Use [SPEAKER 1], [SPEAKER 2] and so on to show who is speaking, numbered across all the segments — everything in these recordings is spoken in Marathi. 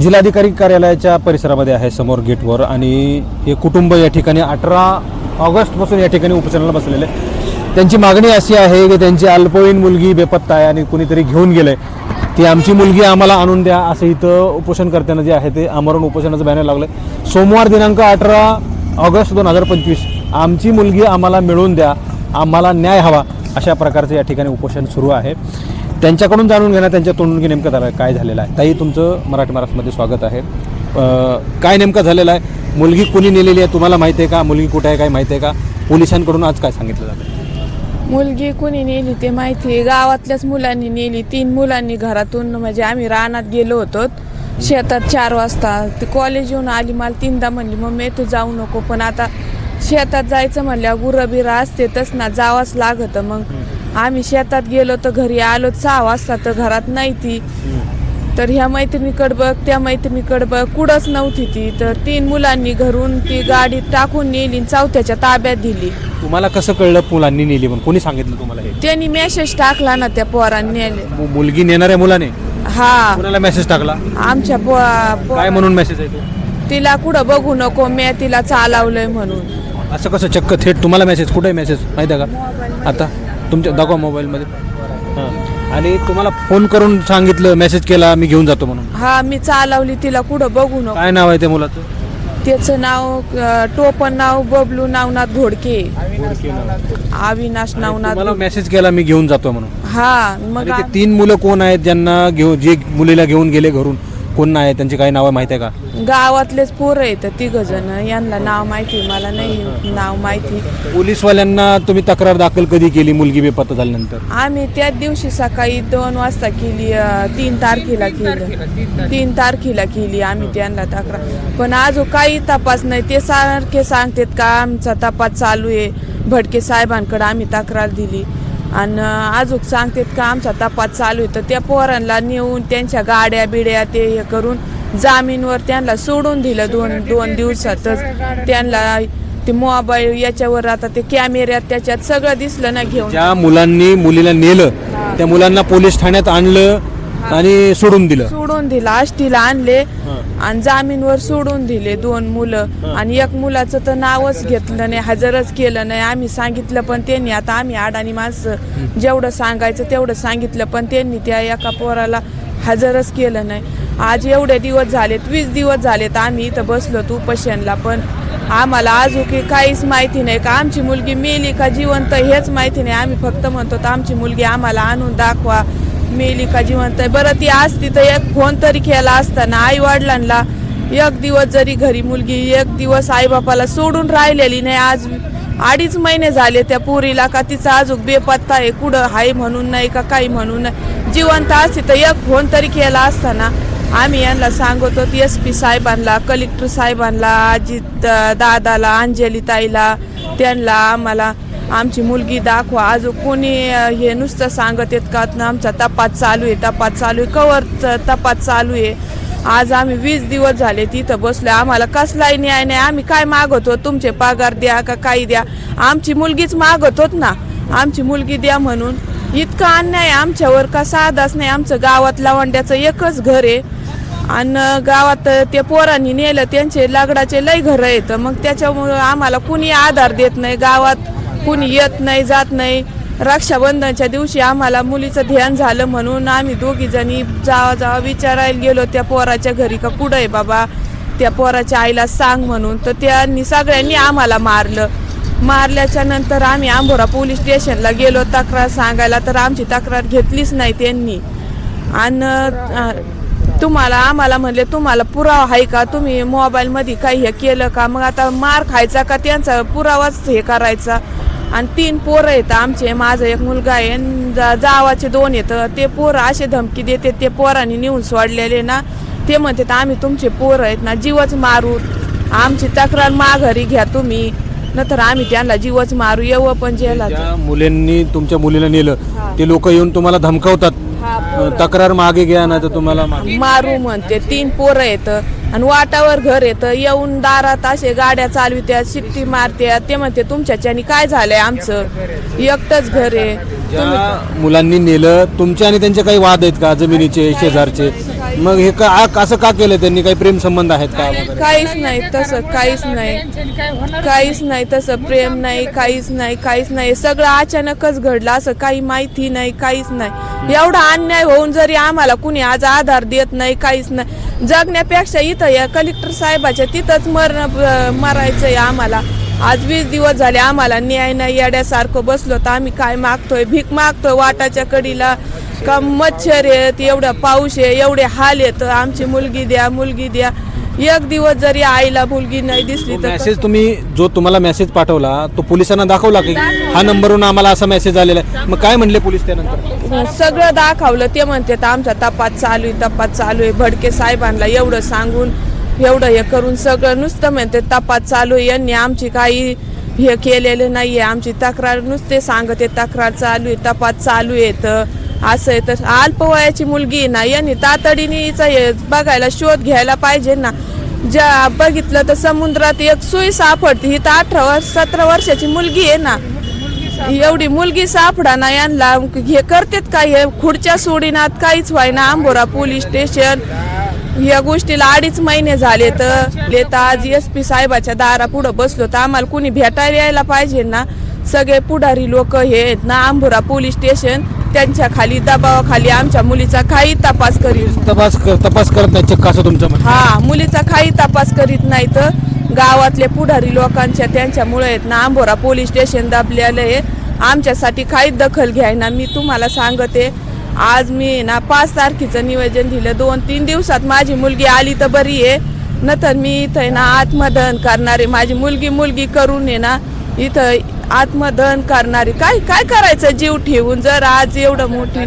[SPEAKER 1] जिल्हाधिकारी कार्यालयाच्या परिसरामध्ये आहे समोर गेटवर आणि हे कुटुंब या ठिकाणी अठरा ऑगस्टपासून या ठिकाणी उपोषणाला बसलेले आहे. त्यांची मागणी अशी आहे की त्यांची अल्पवयीन मुलगी बेपत्ता आहे आणि कुणीतरी घेऊन गेलं. आहे ती आमची मुलगी आम्हाला आणून द्या असं इथं उपोषणकर्त्यांना जे आहे ते आमरण उपोषणाचं बॅनर लागलं आहे सोमवार दिनांक अठरा ऑगस्ट दोन हजार पंचवीस आमची मुलगी आम्हाला मिळवून द्या आम्हाला न्याय हवा अशा प्रकारचं या ठिकाणी उपोषण सुरू आहे. त्यांच्याकडून जाणून घेणं त्यांच्या तोंडून की नेमकं झालं काय झालेलं आहे? ताई तुमचं मराठी महाराष्ट्रामध्ये स्वागत आहे. काय नेमकं झालेलं आहे? मुलगी कुणी नेलेली आहे तुम्हाला माहिती आहे का? मुलगी कुठे आहे काय माहिती आहे का? पोलिसांकडून आज काय सांगितलं जातं?
[SPEAKER 2] मुलगी कुणी नेली ते माहिती आहे. गावातल्याच मुलांनी नेली. तीन मुलांनी घरातून म्हणजे आम्ही रानात गेलो होतो. शेतात चार वाजता. ते कॉलेज येऊन आली. मला तीनदा म्हणली मम्मी तू जाऊ नको. पण आता शेतात जायचं म्हणल्यावर गुरं बिरं असतेतच ना. जावंच लागतं. मग आम्ही शेतात गेलो तर घरी आलो सहा वाजता तर घरात नाही ती. तर ह्या मैत्रिणीकडे बघ त्या मैत्रिणीकडे बघ कुठंच नव्हती ती. तर तीन मुलांनी घरून ती गाडी टाकून नेली आणि चौथ्याच्या ताब्यात दिली.
[SPEAKER 1] तुम्हाला कसं कळलं मुलांनी नेली पण कोणी सांगितलं तुम्हाला हे?
[SPEAKER 2] त्यांनी मेसेज टाकला ना त्या पोरांनी
[SPEAKER 1] मु- मुलगी नेणाऱ्या मुलाने?
[SPEAKER 2] हा.
[SPEAKER 1] कोणाला मेसेज टाकला?
[SPEAKER 2] आमच्या पो पो-
[SPEAKER 1] काय म्हणून मेसेज आहे तो?
[SPEAKER 2] तिला कुठं बघू नको मी तिला चालवलंय म्हणून.
[SPEAKER 1] असं कसं चक्क थेट तुम्हाला मेसेज कुठे मेसेज माहिती आहे का? आता? तुमच्या दाखवा मोबाईलमध्ये. हां. आणि तुम्हाला फोन करून सांगितलं मेसेज केला मी घेऊन जातो म्हणून.
[SPEAKER 2] हा मी चालवली तिला कुठं बघू नको.
[SPEAKER 1] काय नाव आहे त्या मुलाचं?
[SPEAKER 2] त्याचं नाव अं, टोपण नाव बबलू नावनाथ घोडके. अविनाश नावनाथ घोडके.
[SPEAKER 1] मेसेज केला मी घेऊन जातो म्हणून.
[SPEAKER 2] हा मग
[SPEAKER 1] आणि ते तीन मुलं कोण आहेत ज्यांना घेऊ जे मुलीला घेऊन गेले घरून? कोण आहे त्यांची काही नावं माहिती आहे का?
[SPEAKER 2] गावातलेच पोरं आहेत तिघ जण. यांना नाव माहिती मला नाही नाव माहिती.
[SPEAKER 1] पोलीसवाल्यांना तुम्ही तक्रार दाखल कधी केली मुलगी बेपत्ता झाल्यानंतर?
[SPEAKER 2] आम्ही त्याच दिवशी सकाळी दोन वाजता केली अं, तीन तारखेला केलं. तीन तारखेला. केली आम्ही त्यांना तक्रार. पण अजून काही तपास नाही. ते सारखे सांगतात का आमचा तपास चालू आहे. भटके साहेबांकडे आम्ही तक्रार दिली. आणि अजून सांगतात का आमचा तपास चालू आहे. तर त्या पोरांना नेऊन त्यांच्या गाड्या बिड्या ते हे करून जामीनवर त्यांना सोडून दिलं दोन दोन दिवसातच. त्यांना ते मोबाईल याच्यावर आता ते कॅमेऱ्यात त्याच्यात सगळं दिसलं ना घेऊन.
[SPEAKER 1] ज्या मुलांनी मुलीला नेलं त्या मुलांना पोलीस ठाण्यात आणलं आणि सोडून दिलं.
[SPEAKER 2] सोडून दिला. आष्टीला आणले आणि जामीनवर सोडून दिले दोन मुलं. आणि एक मुलाचं तर नावच घेतलं नाही हजरच केलं नाही. आम्ही सांगितलं पण त्यांनी आता आम्ही अडाणी माणसं जेवढं सांगायचं तेवढं सांगितलं पण त्यांनी त्या एका पोराला हजरच केलं नाही. आज एवढे दिवस झालेत वीस दिवस झालेत आम्ही इथं बसलो तू पश्यांना पण आम्हाला अजून काहीच माहिती नाही का? आमची मुलगी मेली का जिवंत हेच माहिती नाही. आम्ही फक्त म्हणतो आमची मुलगी आम्हाला आणून दाखवा. मेली का जिवंत आहे. बरं ती असती तर एक फोन तरी खेळला असताना आई वडिलांना एक दिवस जरी घरी मुलगी एक दिवस आईबापाला सोडून राहिलेली नाही आज अडीच महिने झाले त्या पोरीला का तिचा अजून बेपत्ता आहे कुठं हाय म्हणून नाही का काही म्हणून नाही. जिवंत असते तर एक फोन तरी केला असताना आम्ही यांना सांगतो एस पी साहेबांना कलेक्टर साहेबांना अजित दादाला अंजली ताईला त्यांना आम्हाला आमची मुलगी दाखवा. अजून कोणी हे नुसतं सांगत येत का आमचा तपास चालू आहे तपास चालू आहे कवर तपास चालू आहे. आज आम्ही वीस दिवस झाले तिथं बसलो आम्हाला कसलाही न्याय नाही. आम्ही काय मागतो तुमचे पगार द्या का काही द्या? आमची मुलगीच मागत होत ना? आमची मुलगी द्या म्हणून. इतका अन्याय आमच्यावर का साधाच नाही? आमचं गावात लावंड्याचं एकच घर आहे. आणि गावात ते पोरांनी नेलं त्यांचे लाकडाचे लय घर आहेत. मग त्याच्यामुळं आम्हाला कुणी आधार देत नाही. गावात कुणी येत नाही जात नाही. रक्षाबंधनच्या दिवशी आम्हाला मुलीचं ध्यान झालं म्हणून आम्ही दोघी जणी जावा जावा विचारायला गेलो त्या पोराच्या घरी का कुठं आहे बाबा? त्या पोराच्या आईला सांग म्हणून. तर त्यांनी सगळ्यांनी आम्हाला मारलं. मारल्याच्या नंतर आम्ही आंबोरा पोलीस स्टेशनला गेलो तक्रार सांगायला तर आमची तक्रार घेतलीच नाही त्यांनी. आणि तुम्हाला आम्हाला म्हणले तुम्हाला पुरावा आहे का? तुम्ही मोबाईलमध्ये काही हे केलं का? मग आता मार खायचा का? त्यांचा पुरावाच हे करायचा. आणि तीन पोरं आहेत आमचे. माझा एक मुलगा आहे जावाचे दोन येतं ते पोरं असे धमकी देते ते पोरांनी नेऊन सोडलेले ना. ते म्हणतात आम्ही तुमचे पोरं आहेत ना जीवच मारू. आमची तक्रार माघारी घ्या तुम्ही. नंतर आम्ही त्यांना जीवच मारू. येऊ पण जेला
[SPEAKER 1] मुलींनी तुमच्या मुलीला नेलं. ते लोक येऊन तुम्हाला धमकावतात. तक्रार मागे घ्या ना तर तुम्हाला
[SPEAKER 2] मारू म्हणते. तीन पोरं येत आणि वाटावर घर येतं. येऊन दारात असे गाड्या चालवित्यात शिट्टी मारत्यात ते म्हणते तुमच्याच्यानी काय झालंय आमचं? एकटंच घर आहे.
[SPEAKER 1] ज्या मुलांनी नेलं तुमचे आणि त्यांचे काही वाद आहेत का? जमिनीचे शेजारचे? मग हे का आ- असं का केलं त्यांनी? काही प्रेम संबंध आहेत का वगैरे?
[SPEAKER 2] काहीच नाही तसं काहीच नाही काहीच नाही तसं प्रेम नाही काहीच नाही काहीच नाही. सगळं अचानकच घडलं असं काही माहिती नाही काहीच नाही. एवढा अन्याय होऊन जरी आम्हाला कुणी आज आधार देत नाही काहीच नाही. जगण्यापेक्षा इथं या कलेक्टर साहेबाच्या तिथंच मरण मरायचंय आम्हाला. आज वीस दिवस झाले आम्हाला न्याय नाही येड्यासारखं बसलो तर आम्ही काय मागतोय? भीक मागतोय वाटाच्या कडीला. का मच्छर आहेत एवढा पाऊस आहे एवढे हाल येत आमची मुलगी द्या मुलगी द्या. एक दिवस जरी आईला मुलगी नाही दिसली तर
[SPEAKER 1] मेसेज तुम्ही जो तुम्हाला मेसेज पाठवला तो पोलिसांना दाखवला की हा नंबरवरून आम्हाला असा मेसेज आलेला आहे. मग काय म्हणले पोलीस त्यानंतर?
[SPEAKER 2] सगळं दाखवलं ते म्हणते आमचा तपास चालू आहे तपास चालू आहे. भडके साहेबांना एवढं सांगून एवढं हे करून सगळं नुसतं म्हणते तपास चालू आहे. यांनी आमची काही हे केलेलं नाहीये. आमची तक्रार नुसते सांगते तक्रार चालू आहे तपास चालू आहे. तर असं आहे. तर अल्पवयाची मुलगी आहे ना यांनी तातडीने हिचा बघायला शोध घ्यायला पाहिजे ना. ज्या बघितलं तर समुद्रात एक सुई सापडते. ही तर अठरा वर्ष सतरा वर्षाची मुलगी आहे ना. एवढी मुलगी सापडा ना यांना हे करतेत काय हे? खुर्च्या सोडिनात काहीच व्हायना. Ambora police station. या गोष्टीला अडीच महिने झाले तर लेता आज एस पी साहेबाच्या दारा पुढं बसलो तर आम्हाला कुणी भेटायला यायला पाहिजे ना. सगळे पुढारी लोक हे ना आंबोरा पोलीस स्टेशन. त्यांच्या खाली दबावाखाली आमच्या मुलीचा काही तपास करीत
[SPEAKER 1] तपास क- तपास करत नाही चक्क असं तुमचं म्हणणं.
[SPEAKER 2] हा मुलीचा काही तपास करीत नाही तर गावातले पुढारी लोकांच्या त्यांच्यामुळे आहेत ना आंबोरा पोलीस स्टेशन दाबलेलं आहे. आमच्यासाठी काहीच दखल घ्यायना मी तुम्हाला सांगते आज मी ना पाच तारखेचं नियोजन दिलं. दोन तीन दिवसात माझी मुलगी आली तर बरी आहे. नंतर मी इथं आहे ना आत्मदहन करणारे. माझी मुलगी मुलगी करून आहे ना इथं आत्मदहन करणारी. काय काय करायचं? जीव ठेवून जर आज एवढं मोठी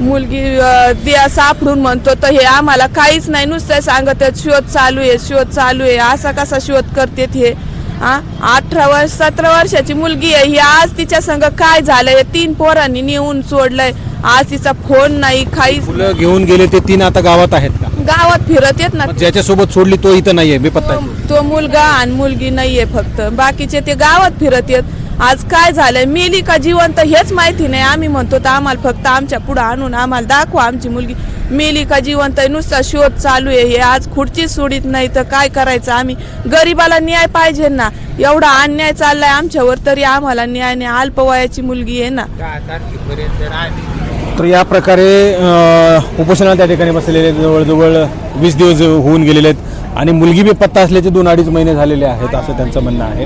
[SPEAKER 2] मुलगी दिया सापडून म्हणतो तर हे आम्हाला काहीच नाही. नुसतं सांगत शोध चालू आहे शोध चालू आहे. असा कसा शोध करतेत हे? हा अठरा वर्ष सतरा वर्षाची मुलगी आहे. ही आज तिच्या संग काय झालंय? तीन पोरांनी नेऊन सोडलंय. आज तिचा फोन नाही काहीच
[SPEAKER 1] मुलं घेऊन गेले ते तीन आता गावात आहेत का?
[SPEAKER 2] गावात फिरत येत ना
[SPEAKER 1] ज्याच्यासोबत सोडली तो इथं नाहीये बेपत्ता आहे.
[SPEAKER 2] तो- तो मुलगा आणि मुलगी नाहीये फक्त. बाकीचे ते गावात फिरत येत. आज काय झालंय? मेली का जिवंत हेच माहिती नाही. आम्ही म्हणतो तर आम्हाला फक्त आमच्या पुढे आणून आम्हाला दाखवा आमची मुलगी. मेली का जिवंत आहे नुसता शोध चालू आहे. हे आज खुर्ची सोडित नाही तर काय करायचं? आम्ही गरीबाला न्याय पाहिजे ना. एवढा अन्याय चाललाय आमच्यावर तरी आम्हाला न्याय नाही. अल्पवयाची मुलगी आहे ना.
[SPEAKER 1] तर या प्रकारे उपोषणाला त्या ठिकाणी बसलेले जवळजवळ वीस दिवस होऊन गेलेले आहेत. आणि मुलगी बी पत्ता असल्याचे दोन अडीच महिने झालेले आहेत असं त्यांचं म्हणणं आहे.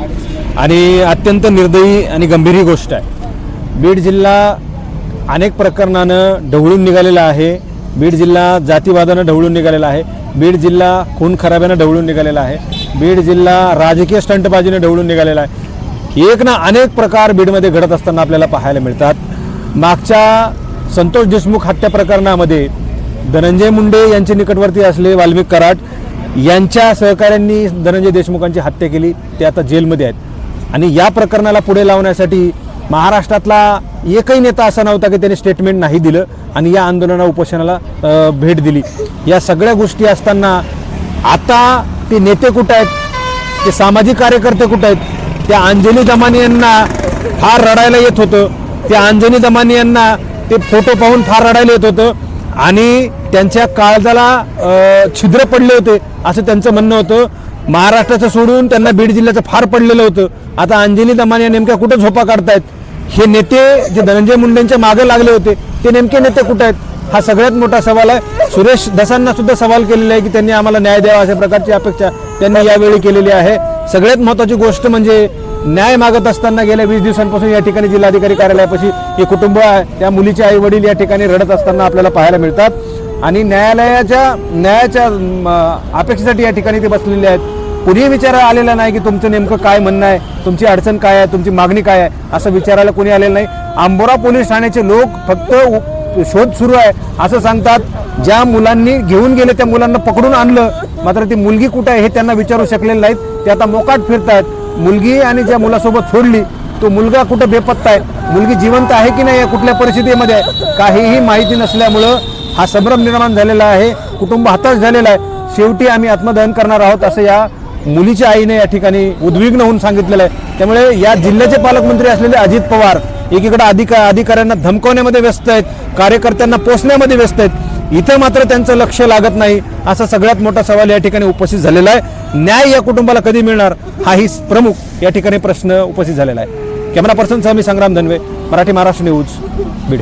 [SPEAKER 1] आणि अत्यंत निर्दयी आणि गंभीर ही गोष्ट आहे. बीड जिल्हा अनेक प्रकरणानं ढवळून निघालेला आहे. बीड जिल्हा जातीवादानं ढवळून निघालेला आहे. बीड जिल्हा खून खराब्यानं ढवळून निघालेला आहे. बीड जिल्हा राजकीय स्टंटबाजीने ढवळून निघालेला आहे. एक ना अनेक प्रकार बीडमध्ये घडत असताना आपल्याला पाहायला मिळतात. मागच्या संतोष देशमुख हत्या प्रकरणामध्ये धनंजय मुंडे यांचे निकटवर्ती असले वाल्मिक कराट यांच्या सहकाऱ्यांनी धनंजय देशमुखांची हत्या केली. ते आता जेलमध्ये आहेत. आणि या प्रकरणाला पुढे लावण्यासाठी महाराष्ट्रातला एकही नेता असा नव्हता की त्याने स्टेटमेंट नाही दिलं आणि या आंदोलना उपोषणाला भेट दिली. या सगळ्या गोष्टी असताना आता ते नेते कुठं आहेत? ते सामाजिक कार्यकर्ते कुठं आहेत? त्या अंजनी दमानी यांना फार रडायला येत होतं. त्या अंजनी दमानी यांना ते फोटो पाहून फार रडायला येत होतं. आणि त्यांच्या काळजाला छिद्र पडले होते असं त्यांचं म्हणणं होतं. महाराष्ट्राचं सोडून त्यांना बीड जिल्ह्याचं फार पडलेलं होतं. आता अंजनी दमाने या नेमक्या कुठं झोपा काढतायत? हे नेते जे धनंजय मुंडेंच्या मागे लागले होते ते नेमके नेते कुठे आहेत? हा सगळ्यात मोठा सवाल आहे. सुरेश दसांना सुद्धा सवाल केलेला आहे की त्यांनी आम्हाला न्याय द्यावा अशा प्रकारची अपेक्षा त्यांनी यावेळी केलेली आहे. सगळ्यात महत्त्वाची गोष्ट म्हणजे न्याय मागत असताना गेल्या वीस दिवसांपासून या ठिकाणी जिल्हाधिकारी कार्यालयापाशी हे कुटुंब आहे. त्या मुलीचे आई वडील या ठिकाणी रडत असताना आपल्याला पाहायला मिळतात. आणि न्यायालयाच्या न्यायाच्या अपेक्षेसाठी या ठिकाणी ते बसलेले आहेत. कुणीही विचारायला आलेला नाही की तुमचं नेमकं काय म्हणणं आहे तुमची अडचण काय आहे तुमची मागणी काय आहे असं विचारायला कोणी आलेलं नाही. आंबोरा पोलीस ठाण्याचे लोक फक्त शोध सुरू आहे असं सांगतात. ज्या मुलांनी घेऊन गेले त्या मुलांना पकडून आणलं. मात्र ती मुलगी कुठं आहे हे त्यांना विचारू शकलेले नाहीत. ते आता मोकाट फिरतायत. मुलगी आणि ज्या मुलासोबत सोडली तो मुलगा कुठं बेपत्ता आहे? मुलगी जिवंत आहे की नाही या कुठल्या परिस्थितीमध्ये आहे? काहीही माहिती नसल्यामुळं हा संभ्रम निर्माण झालेला आहे कुटुंब हताश झालेला आहे. शेवटी आम्ही आत्मदहन करणार आहोत असं या मुलीच्या आईने या ठिकाणी उद्विग्न होऊन सांगितलेलं आहे. त्यामुळे या जिल्ह्याचे पालकमंत्री असलेले अजित पवार एकीकडे अधिका अधिकाऱ्यांना धमकवण्यामध्ये व्यस्त आहेत कार्यकर्त्यांना पोचण्यामध्ये व्यस्त आहेत. इथं मात्र त्यांचं लक्ष लागत नाही असा सगळ्यात मोठा सवाल या ठिकाणी उपस्थित झालेला आहे. न्याय या कुटुंबाला कधी मिळणार? हाही प्रमुख या ठिकाणी प्रश्न उपस्थित झालेला आहे. कॅमेरा पर्सनसह मी संग्राम धनवे मराठी महाराष्ट्र न्यूज बीड.